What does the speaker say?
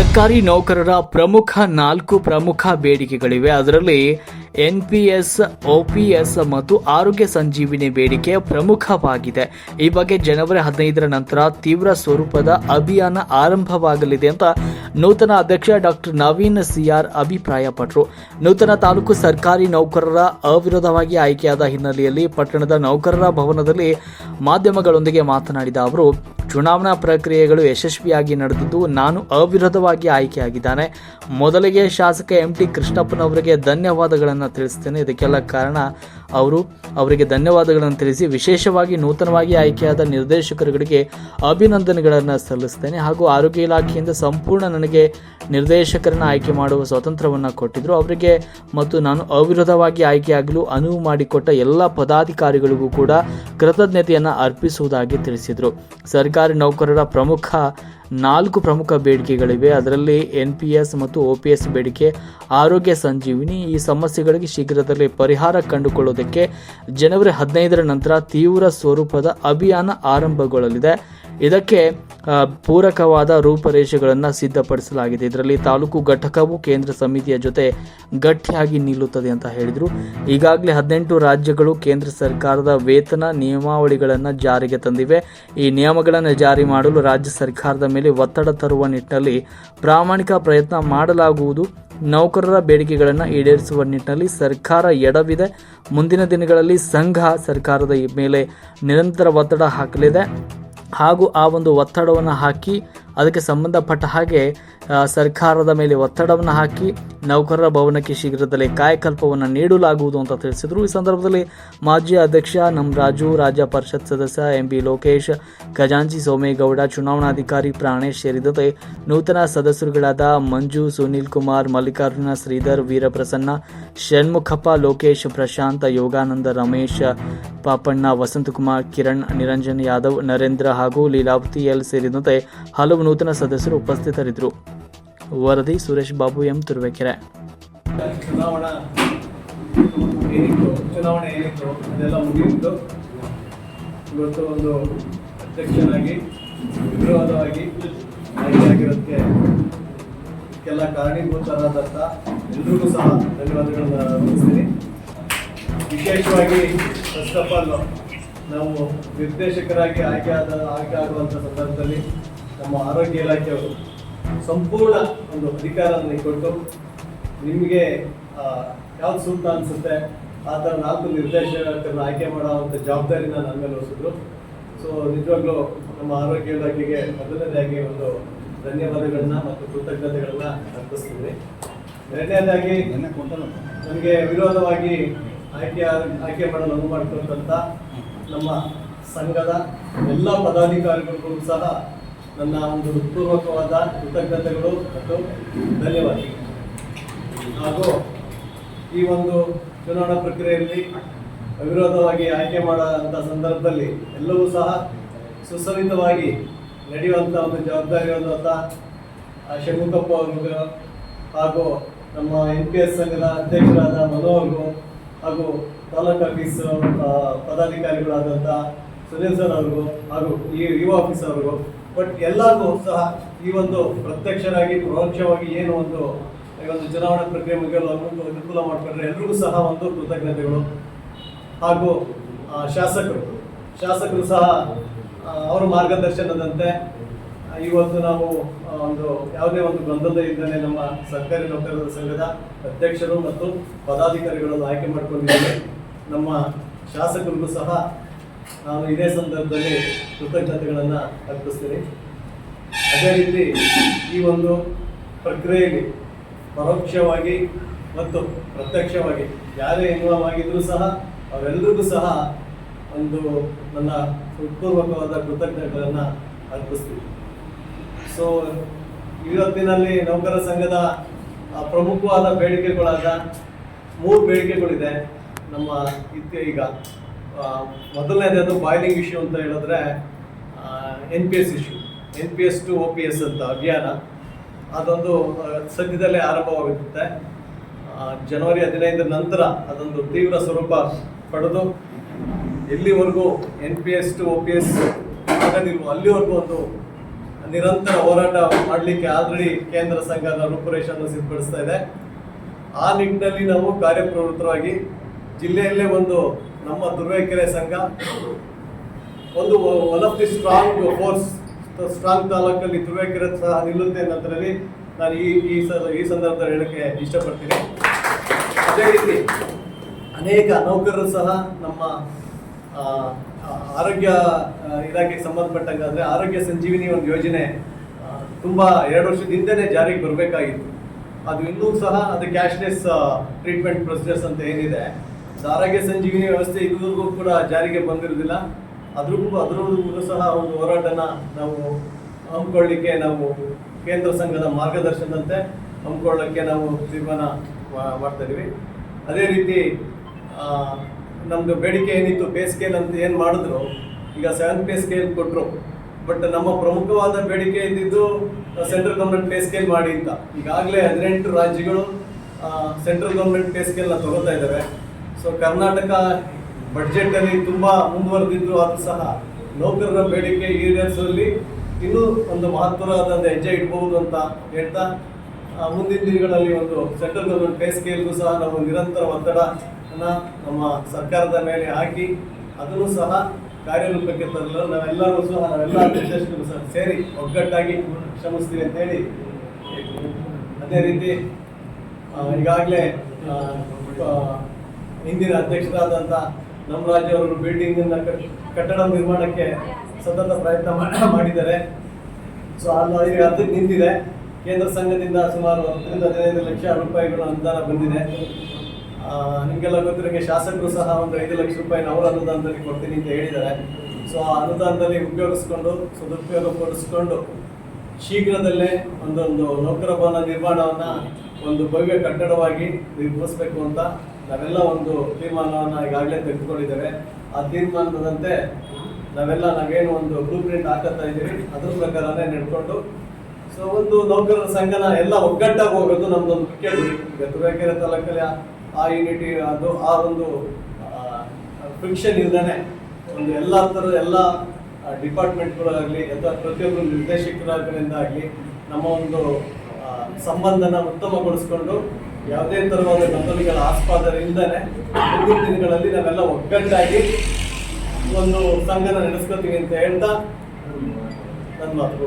ಸರ್ಕಾರಿ ನೌಕರರ ಪ್ರಮುಖ ನಾಲ್ಕು ಪ್ರಮುಖ ಬೇಡಿಕೆಗಳಿವೆ. ಅದರಲ್ಲಿ ಎನ್ಪಿಎಸ್ ಒಪಿಎಸ್ ಮತ್ತು ಆರೋಗ್ಯ ಸಂಜೀವಿನಿ ಬೇಡಿಕೆ ಪ್ರಮುಖವಾಗಿದೆ. ಈ ಬಗ್ಗೆ ಜನವರಿ ಹದಿನೈದರ ನಂತರ ತೀವ್ರ ಸ್ವರೂಪದ ಅಭಿಯಾನ ಆರಂಭವಾಗಲಿದೆ ಅಂತ ನೂತನ ಅಧ್ಯಕ್ಷ ಡಾಕ್ಟರ್ ನವೀನ್ ಸಿಆರ್ ಅಭಿಪ್ರಾಯಪಟ್ಟರು ನೂತನ ತಾಲೂಕು ಸರ್ಕಾರಿ ನೌಕರರ ಅವಿರೋಧವಾಗಿ ಆಯ್ಕೆಯಾದ ಹಿನ್ನೆಲೆಯಲ್ಲಿ ಪಟ್ಟಣದ ನೌಕರರ ಭವನದಲ್ಲಿ ಮಾಧ್ಯಮಗಳೊಂದಿಗೆ ಮಾತನಾಡಿದ ಅವರು, ಚುನಾವಣಾ ಪ್ರಕ್ರಿಯೆಗಳು ಯಶಸ್ವಿಯಾಗಿ ನಡೆದಿದ್ದು ನಾನು ಅವಿರೋಧವಾಗಿ ಆಯ್ಕೆಯಾಗಿದ್ದಾನೆ. ಮೊದಲಿಗೆ ಶಾಸಕ ಎಂ ಟಿ ಕೃಷ್ಣಪ್ಪನವರಿಗೆ ಧನ್ಯವಾದಗಳನ್ನು ತಿಳಿಸ್ತೇನೆ. ಇದಕ್ಕೆಲ್ಲ ಕಾರಣ ಅವರು ಅವರಿಗೆ ಧನ್ಯವಾದಗಳನ್ನು ತಿಳಿಸಿ ವಿಶೇಷವಾಗಿ ನೂತನವಾಗಿ ಆಯ್ಕೆಯಾದ ನಿರ್ದೇಶಕರುಗಳಿಗೆ ಅಭಿನಂದನೆಗಳನ್ನು ಸಲ್ಲಿಸ್ತೇನೆ ಹಾಗೂ ಆರೋಗ್ಯ ಇಲಾಖೆಯಿಂದ ಸಂಪೂರ್ಣ ನನಗೆ ನಿರ್ದೇಶಕರನ್ನು ಆಯ್ಕೆ ಮಾಡುವ ಸ್ವಾತಂತ್ರ್ಯವನ್ನು ಕೊಟ್ಟಿದ್ದರು ಅವರಿಗೆ ಮತ್ತು ನಾನು ಅವಿರೋಧವಾಗಿ ಆಯ್ಕೆಯಾಗಲು ಅನುವು ಮಾಡಿಕೊಟ್ಟ ಎಲ್ಲ ಪದಾಧಿಕಾರಿಗಳಿಗೂ ಕೂಡ ಕೃತಜ್ಞತೆಯನ್ನು ಅರ್ಪಿಸುವುದಾಗಿ ತಿಳಿಸಿದರು. ಸರ್ಕಾರಿ ನೌಕರರ ಪ್ರಮುಖ ನಾಲ್ಕು ಪ್ರಮುಖ ಬೇಡಿಕೆಗಳಿವೆ. ಅದರಲ್ಲಿ ಎನ್ ಪಿ ಎಸ್ ಮತ್ತು ಒ ಪಿ ಎಸ್ ಬೇಡಿಕೆ, ಆರೋಗ್ಯ ಸಂಜೀವಿನಿ. ಈ ಸಮಸ್ಯೆಗಳಿಗೆ ಶೀಘ್ರದಲ್ಲಿ ಪರಿಹಾರ ಕಂಡುಕೊಳ್ಳುವುದಕ್ಕೆ ಜನವರಿ ಹದಿನೈದರ ನಂತರ ತೀವ್ರ ಸ್ವರೂಪದ ಅಭಿಯಾನ ಆರಂಭಗೊಳ್ಳಲಿದೆ. ಇದಕ್ಕೆ ಪೂರಕವಾದ ರೂಪರೇಷೆಗಳನ್ನು ಸಿದ್ಧಪಡಿಸಲಾಗಿದೆ. ಇದರಲ್ಲಿ ತಾಲೂಕು ಘಟಕವು ಕೇಂದ್ರ ಸಮಿತಿಯ ಜೊತೆ ಗಟ್ಟಿಯಾಗಿ ನಿಲ್ಲುತ್ತದೆ ಅಂತ ಹೇಳಿದರು. ಈಗಾಗಲೇ ಹದಿನೆಂಟು ರಾಜ್ಯಗಳು ಕೇಂದ್ರ ಸರ್ಕಾರದ ವೇತನ ನಿಯಮಾವಳಿಗಳನ್ನು ಜಾರಿಗೆ ತಂದಿವೆ. ಈ ನಿಯಮಗಳನ್ನು ಜಾರಿ ಮಾಡಲು ರಾಜ್ಯ ಸರ್ಕಾರದ ಮೇಲೆ ಒತ್ತಡ ತರುವ ನಿಟ್ಟಿನಲ್ಲಿ ಪ್ರಾಮಾಣಿಕ ಪ್ರಯತ್ನ ಮಾಡಲಾಗುವುದು. ನೌಕರರ ಬೇಡಿಕೆಗಳನ್ನು ಈಡೇರಿಸುವ ನಿಟ್ಟಿನಲ್ಲಿ ಸರ್ಕಾರ ಎಡವಿದೆ. ಮುಂದಿನ ದಿನಗಳಲ್ಲಿ ಸಂಘ ಸರ್ಕಾರದ ಮೇಲೆ ನಿರಂತರ ಒತ್ತಡ ಹಾಕಲಿದೆ. ಹಾಗೂ ಆ ಒಂದು ಒತ್ತಡವನ್ನು ಹಾಕಿ ಅದಕ್ಕೆ ಸಂಬಂಧಪಟ್ಟ ಹಾಗೆ ಸರ್ಕಾರದ ಮೇಲೆ ಒತ್ತಡವನ್ನು ಹಾಕಿ ನೌಕರರ ಭವನಕ್ಕೆ ಶೀಘ್ರದಲ್ಲೇ ಕಾಯಕಲ್ಪವನ್ನು ನೀಡಲಾಗುವುದು ಅಂತ ತಿಳಿಸಿದರು. ಈ ಸಂದರ್ಭದಲ್ಲಿ ಮಾಜಿ ಅಧ್ಯಕ್ಷ ನಮ್ಮ ರಾಜು, ರಾಜ್ಯ ಪರಿಷತ್ ಸದಸ್ಯ ಎಂ ಬಿ ಲೋಕೇಶ್, ಖಜಾಂಚಿ ಸೋಮೇಗೌಡ, ಚುನಾವಣಾಧಿಕಾರಿ ಪ್ರಾಣೇಶ್ ಸೇರಿದಂತೆ ನೂತನ ಸದಸ್ಯರುಗಳಾದ ಮಂಜು, ಸುನೀಲ್ ಕುಮಾರ್, ಮಲ್ಲಿಕಾರ್ಜುನ ಶ್ರೀಧರ್, ವೀರಪ್ರಸನ್ನ, ಷಣ್ಮುಖಪ್ಪ, ಲೋಕೇಶ್, ಪ್ರಶಾಂತ್, ಯೋಗಾನಂದ, ರಮೇಶ್, ಪಾಪಣ್ಣ, ವಸಂತಕುಮಾರ್, ಕಿರಣ್, ನಿರಂಜನ್ ಯಾದವ್, ನರೇಂದ್ರ ಹಾಗೂ ಲೀಲಾವತಿ ಎಲ್ ಸೇರಿದಂತೆ ಹಲವು ನೂತನ ಸದಸ್ಯರು ಉಪಸ್ಥಿತರಿದ್ದರು. ವರದಿ ಸುರೇಶ್ ಬಾಬು ಎಂ. ತುರುವೇಕೆರೆ. ಚುನಾವಣಾ ಚುನಾವಣೆ ಏನಿತ್ತು? ಅದೆಲ್ಲ ಮುಗಿಯಿತು ಇವತ್ತು ಒಂದು ಅಧ್ಯಕ್ಷನಾಗಿ ವಿರೋಧವಾಗಿ ಆಯ್ಕೆಯಾಗಿರೋದಕ್ಕೆ ಇದಕ್ಕೆಲ್ಲ ಕಾರಣೀಭೂತರಾದಂಥ ಎಲ್ರಿಗೂ ಸಹ ಧನ್ಯವಾದಗಳನ್ನು ಅರ್ಪಿಸ್ತೀನಿ ವಿಶೇಷವಾಗಿ ಫಸ್ಟ್ ಆಫ್ ಆಲ್ ನಾವು ನಿರ್ದೇಶಕರಾಗಿ ಆಯ್ಕೆ ಆದ, ಆಯ್ಕೆ ಆಗುವಂಥ ಸಂದರ್ಭದಲ್ಲಿ ನಮ್ಮ ಆರೋಗ್ಯ ಇಲಾಖೆಯವರು ಸಂಪೂರ್ಣ ಒಂದು ಅಧಿಕಾರವನ್ನು ಕೊಟ್ಟು ನಿಮಗೆ ಯಾವ್ದು ಸೂಕ್ತ ಅನಿಸುತ್ತೆ. ಆ ಥರ ನಾಲ್ಕು ನಿರ್ದೇಶಕರನ್ನ ಆಯ್ಕೆ ಮಾಡುವಂಥ ಜವಾಬ್ದಾರಿನ ನನ್ನ ಮೇಲೆ ಹೊರಿಸಿದ್ರು. ಸೊ ನಿಜವಾಗ್ಲೂ ನಮ್ಮ ಆರೋಗ್ಯ ಇಲಾಖೆಗೆ ಮೊದಲನೇದಾಗಿ ಒಂದು ಧನ್ಯವಾದಗಳನ್ನ ಮತ್ತು ಕೃತಜ್ಞತೆಗಳನ್ನ ಅರ್ಪಿಸ್ತೀನಿ ಎರಡನೇದಾಗಿ ನಮಗೆ ವಿರೋಧವಾಗಿ ಆಯ್ಕೆ ಆಯ್ಕೆ ಮಾಡಲು ಅನುವು ಮಾಡಿಕೊಂಡಂಥ ನಮ್ಮ ಸಂಘದ ಎಲ್ಲ ಪದಾಧಿಕಾರಿಗಳಿಗೂ ಸಹ ನನ್ನ ಒಂದು ಹೃತ್ಪೂರ್ವಕವಾದ ಕೃತಜ್ಞತೆಗಳು ಮತ್ತು ಧನ್ಯವಾದಗಳು ಹಾಗೂ ಈ ಒಂದು ಚುನಾವಣಾ ಪ್ರಕ್ರಿಯೆಯಲ್ಲಿ ಅವಿರೋಧವಾಗಿ ಆಯ್ಕೆ ಮಾಡುವಂಥ ಸಂದರ್ಭದಲ್ಲಿ ಎಲ್ಲವೂ ಸಹ ಸುಸಲಿತವಾಗಿ ನಡೆಯುವಂಥ ಒಂದು ಜವಾಬ್ದಾರಿ ಹೊಂದುವಂಥ ಷಣ್ಮುಖಪ್ಪ ಅವ್ರಿಗೂ ಹಾಗೂ ನಮ್ಮ ಎನ್ ಪಿ ಎಸ್ ಸಂಘದ ಅಧ್ಯಕ್ಷರಾದ ಮನು ಅವ್ರಿಗೂ ಹಾಗೂ ತಾಲೂಕು ಆಫೀಸ್ ಪದಾಧಿಕಾರಿಗಳಾದಂಥ ಸುನೀಲ್ ಸರ್ ಅವ್ರಿಗೂ ಹಾಗೂ ಈ ಯುವ ಆಫೀಸ್ ಅವ್ರಿಗೂ ಬಟ್ ಎಲ್ಲರಿಗೂ ಸಹ ಈ ಒಂದು ಪ್ರತ್ಯಕ್ಷರಾಗಿ, ಪರೋಕ್ಷವಾಗಿ ಏನು ಒಂದು, ಈ ಒಂದು ಚುನಾವಣಾ ಪ್ರಕ್ರಿಯೆ ಮುಗಿಯಲು ಅನುಕೂಲ ಅನುಕೂಲ ಮಾಡಿಕೊಂಡ್ರೆ ಎಲ್ರಿಗೂ ಸಹ ಒಂದು ಕೃತಜ್ಞತೆಗಳು. ಹಾಗೂ ಶಾಸಕರು. ಶಾಸಕರು ಸಹ ಅವರ ಮಾರ್ಗದರ್ಶನದಂತೆ ಈ ಇವತ್ತು ನಾವು ಒಂದು ಯಾವುದೇ ಒಂದು ಗೊಂದಲ ಇದ್ದಾನೆ ನಮ್ಮ ಸರ್ಕಾರಿ ನೌಕರರ ಸಂಘದ ಅಧ್ಯಕ್ಷರು ಮತ್ತು ಪದಾಧಿಕಾರಿಗಳನ್ನು ಆಯ್ಕೆ ಮಾಡಿಕೊಂಡಿದ್ದೇವೆ. ನಮ್ಮ ಶಾಸಕರಿಗೂ ಸಹ ನಾನು ಇದೇ ಸಂದರ್ಭದಲ್ಲಿ ಕೃತಜ್ಞತೆಗಳನ್ನು ಅರ್ಪಿಸ್ತೀನಿ. ಅದೇ ರೀತಿ ಈ ಒಂದು ಪ್ರಕ್ರಿಯೆಯಲ್ಲಿ ಪರೋಕ್ಷವಾಗಿ ಮತ್ತು ಪ್ರತ್ಯಕ್ಷವಾಗಿ ಯಾರೇ ಇನ್ವಾಲ್ವ್ ಆಗಿದ್ರೂ ಸಹ ಅವರೆಲ್ಲರಿಗೂ ಸಹ ಒಂದು ನನ್ನ ಹೃತ್ಪೂರ್ವಕವಾದ ಕೃತಜ್ಞತೆಗಳನ್ನು ಅರ್ಪಿಸ್ತೀನಿ. ಸೊ ಇವತ್ತಿನಲ್ಲಿ ನೌಕರ ಸಂಘದ ಪ್ರಮುಖವಾದ ಬೇಡಿಕೆಗಳಾದ ಮೂರು ಬೇಡಿಕೆಗಳಿದೆ ನಮ್ಮ ಇತ್ಯ ಈಗ. ಮೊದಲನೇದು ಬಾಯ್ಲಿಂಗ್ ಇಶ್ಯೂ ಅಂತ ಹೇಳಿದ್ರೆ N P S issue N P S to O P S ಅಂತ ಅಭಿಯಾನ. ಅದೊಂದು ಸದ್ಯದಲ್ಲೇ ಆರಂಭವಾಗುತ್ತೆ ಜನವರಿ ಹದಿನೈದರ ನಂತರ ಅದೊಂದು ತೀವ್ರ ಸ್ವರೂಪ ಪಡೆದು, ಎಲ್ಲಿವರೆಗೂ N P S to O P S ಆಗದಿರುವ, ಅಲ್ಲಿವರೆಗೂ ಒಂದು ನಿರಂತರ ಹೋರಾಟ ಮಾಡಲಿಕ್ಕೆ ಆಲ್ರೆಡಿ ಕೇಂದ್ರ ಸಂಘದ ರೂಪುರೇಷನ್ನು ಸಿದ್ಧಪಡಿಸ್ತಾ ಇದೆ. ಆ ನಿಟ್ಟಿನಲ್ಲಿ ನಾವು ಕಾರ್ಯಪ್ರವೃತ್ತರಾಗಿ ಜಿಲ್ಲೆಯಲ್ಲೇ ಒಂದು ನಮ್ಮ ತುರುವೇಕೆರೆ ಸಂಘ ಒಂದು one of the strong force strong ತಾಲೂಕಲ್ಲಿ ತುರುವೇಕೆರೆ ಸಹ ನಿಲ್ಲುತ್ತೆ ಅನ್ನೋದ್ರಲ್ಲಿ ನಾನು ಈ ಈ ಈ ಸಂದರ್ಭದಲ್ಲಿ ಹೇಳಕ್ಕೆ ಇಷ್ಟಪಡ್ತೀನಿ. ಅದೇ ರೀತಿ ಅನೇಕ ನೌಕರರು ಸಹ ನಮ್ಮ ಆರೋಗ್ಯ ಇಲಾಖೆಗೆ ಸಂಬಂಧಪಟ್ಟಂಗೆ ಅಂದರೆ ಆರೋಗ್ಯ ಸಂಜೀವಿನಿ ಒಂದು ಯೋಜನೆ ತುಂಬ ತುಂಬಾ ಎರಡು ವರ್ಷದ ಹಿಂದೆನೇ ಜಾರಿಗೆ ಬರಬೇಕಾಗಿತ್ತು. ಅದು ಇನ್ನೂ ಸಹ ಅದು ಕ್ಯಾಶ್ಲೆಸ್ ಟ್ರೀಟ್ಮೆಂಟ್ ಪ್ರೊಸೀಜರ್ಸ್ ಅಂತ ಏನಿದೆ ಆರೋಗ್ಯ ಸಂಜೀವಿನಿ ವ್ಯವಸ್ಥೆ ಇದುವರೆಗೂ ಕೂಡ ಜಾರಿಗೆ ಬಂದಿರೋದಿಲ್ಲ ಅದ್ರಿಗೂ ಅದ್ರದ್ದು ಸಹ ಒಂದು ಹೋರಾಟನ ನಾವು ಹಮ್ಮಿಕೊಳ್ಳಿಕ್ಕೆ ನಾವು ಕೇಂದ್ರ ಸಂಘದ ಮಾರ್ಗದರ್ಶನದಂತೆ ಹಮ್ಮಿಕೊಳ್ಳೋಕ್ಕೆ ನಾವು ತೀರ್ಮಾನ ಮಾಡ್ತಾ ಅದೇ ರೀತಿ ನಮ್ಮದು ಬೇಡಿಕೆ ಏನಿತ್ತು, ಪೇ ಸ್ಕೇಲ್ ಅಂತ ಏನು ಮಾಡಿದ್ರು, ಈಗ ಸೆವೆನ್ ಪೇ ಸ್ಕೇಲ್ ಕೊಟ್ಟರು ಬಟ್ ನಮ್ಮ ಪ್ರಮುಖವಾದ ಬೇಡಿಕೆ ಇದ್ದಿದ್ದು, ಸೆಂಟ್ರಲ್ ಗೌರ್ಮೆಂಟ್ ಪೇ ಸ್ಕೇಲ್ ಮಾಡಿ ಅಂತ. ಈಗಾಗಲೇ ಹದಿನೆಂಟು ರಾಜ್ಯಗಳು ಸೆಂಟ್ರಲ್ ಗೌರ್ಮೆಂಟ್ ಪೇ ಸ್ಕೇಲ್ನ ತಗೋತಾ ಇದ್ದಾವೆ ಸೊ ಕರ್ನಾಟಕ ಬಡ್ಜೆಟ್ ಅಲ್ಲಿ ತುಂಬಾ ಮುಂದುವರೆದಿದ್ರು ಅದು ಸಹ ನೌಕರರ ಬೇಡಿಕೆ ಈಡೇರಿಸುವಲ್ಲಿ ಇನ್ನೂ ಒಂದು ಮಹತ್ವವಾದ ಹೆಜ್ಜೆ ಇಡಬಹುದು ಅಂತ ಹೇಳ್ತಾ ಮುಂದಿನ ದಿನಗಳಲ್ಲಿ ಒಂದು ಸೆಂಟ್ರಲ್ ಗೌರ್ಮೆಂಟ್ ಪೇ ಸ್ಕೇಲ್ಗೂ ಸಹ ನಾವು ನಿರಂತರ ಒತ್ತಡನ ನಮ್ಮ ಸರ್ಕಾರದ ಮೇಲೆ ಹಾಕಿ, ಅದನ್ನು ಸಹ ಕಾರ್ಯರೂಪಕ್ಕೆ ತರಲು ನಾವೆಲ್ಲರೂ ಸಹ, ನಾವೆಲ್ಲ ಅಧ್ಯಕ್ಷರು ಸಹ ಸೇರಿ ಒಗ್ಗಟ್ಟಾಗಿ ಶ್ರಮಿಸ್ತೀವಿ ಅಂತ ಹೇಳಿ ಅದೇ ರೀತಿ ಈಗಾಗಲೇ ಹಿಂದಿನ ಅಧ್ಯಕ್ಷರಾದಂಥ ನಮ್ಮ ರಾಜ್ಯವರು ಬಿಲ್ಡಿಂಗ್ ಕಟ್ಟಡ ನಿರ್ಮಾಣಕ್ಕೆ ಸತತ ಪ್ರಯತ್ನ ಮಾಡಿದ್ದಾರೆ. ಸೊ ಅಲ್ಲಿ ಅದು ನಿಂತಿದೆ. ಕೇಂದ್ರ ಸಂಘದಿಂದ ಸುಮಾರು ಹತ್ತರಿಂದ ಹದಿನೈದು ಲಕ್ಷ ರೂಪಾಯಿಗಳು ಅನುದಾನ ಬಂದಿದೆ. ನಿಮಗೆಲ್ಲ ಗೊತ್ತಿರೋ ಗೊತ್ತಿರೋಂಗೆ ಶಾಸಕರು ಸಹ ಒಂದು ಐದು ಲಕ್ಷ ರೂಪಾಯಿನ ಅವರ ಅನುದಾನದಲ್ಲಿ ಕೊಡ್ತೀನಿ ಅಂತ ಹೇಳಿದ್ದಾರೆ. ಸೊ ಆ ಅನುದಾನದಲ್ಲಿ ಉಪಯೋಗಿಸ್ಕೊಂಡು, ಸದುಪಯೋಗ ಪಡಿಸ್ಕೊಂಡು ಶೀಘ್ರದಲ್ಲೇ ಒಂದೊಂದು ನೌಕರ ಭವನ ನಿರ್ಮಾಣವನ್ನು ಒಂದು ಭವ್ಯ ಕಟ್ಟಡವಾಗಿ ನಿರ್ಮಿಸಬೇಕು ಅಂತ ನಾವೆಲ್ಲ ಒಂದು ತೀರ್ಮಾನವನ್ನು ಈಗಾಗಲೇ ತೆಗೆದುಕೊಂಡಿದ್ದೇವೆ. ಆ ತೀರ್ಮಾನದಂತೆ ನಾವೆಲ್ಲ ನಾವೇನು ಒಂದು ಬ್ಲೂ ಪ್ರಿಂಟ್ ಹಾಕತ್ತಾ ಇದ್ದೀವಿ ಅದ್ರ ಪ್ರಕಾರನೇ ನಡ್ಕೊಂಡು. ಸೊ ಒಂದು ನೌಕರರ ಸಂಘನ ಎಲ್ಲ ಒಗ್ಗಟ್ಟಾಗಿ ಹೋಗೋದು ನಮ್ದೊಂದು ಮುಖ್ಯ ಗುರಿ. ಈಗ ತಾಲೂಕಲ್ಲಿ ಆ- ಯುನಿಟಿ ಅದು ಆ ಒಂದು ಫಿಕ್ಷನ್ ಇಲ್ಲದೇ ಒಂದು ಎಲ್ಲ ಥರದ ಎಲ್ಲ ಡಿಪಾರ್ಟ್ಮೆಂಟ್ಗಳಾಗಲಿ ಅಥವಾ ಪ್ರತಿಯೊಬ್ಬರು ನಿರ್ದೇಶಕರಾಗಲಿಂದ ಆಗಲಿ, ನಮ್ಮ ಒಂದು ಸಂಬಂಧನ ಉತ್ತಮಗೊಳಿಸ್ಕೊಂಡು ಯಾವುದೇ ತರವಾದ ಗೊಂದಲಗಳ ಆಸ್ಪಾದರಿಂದನೇ ಮುಂದಿನ ದಿನಗಳಲ್ಲಿ ನಾವೆಲ್ಲ ಒಗ್ಗಟ್ಟಾಗಿ ಒಂದು ಸಂಘನ ನಡೆಸ್ಕೊತೀವಿ ಅಂತ ಹೇಳ್ತಾ ನನ್ನ ಮಾತು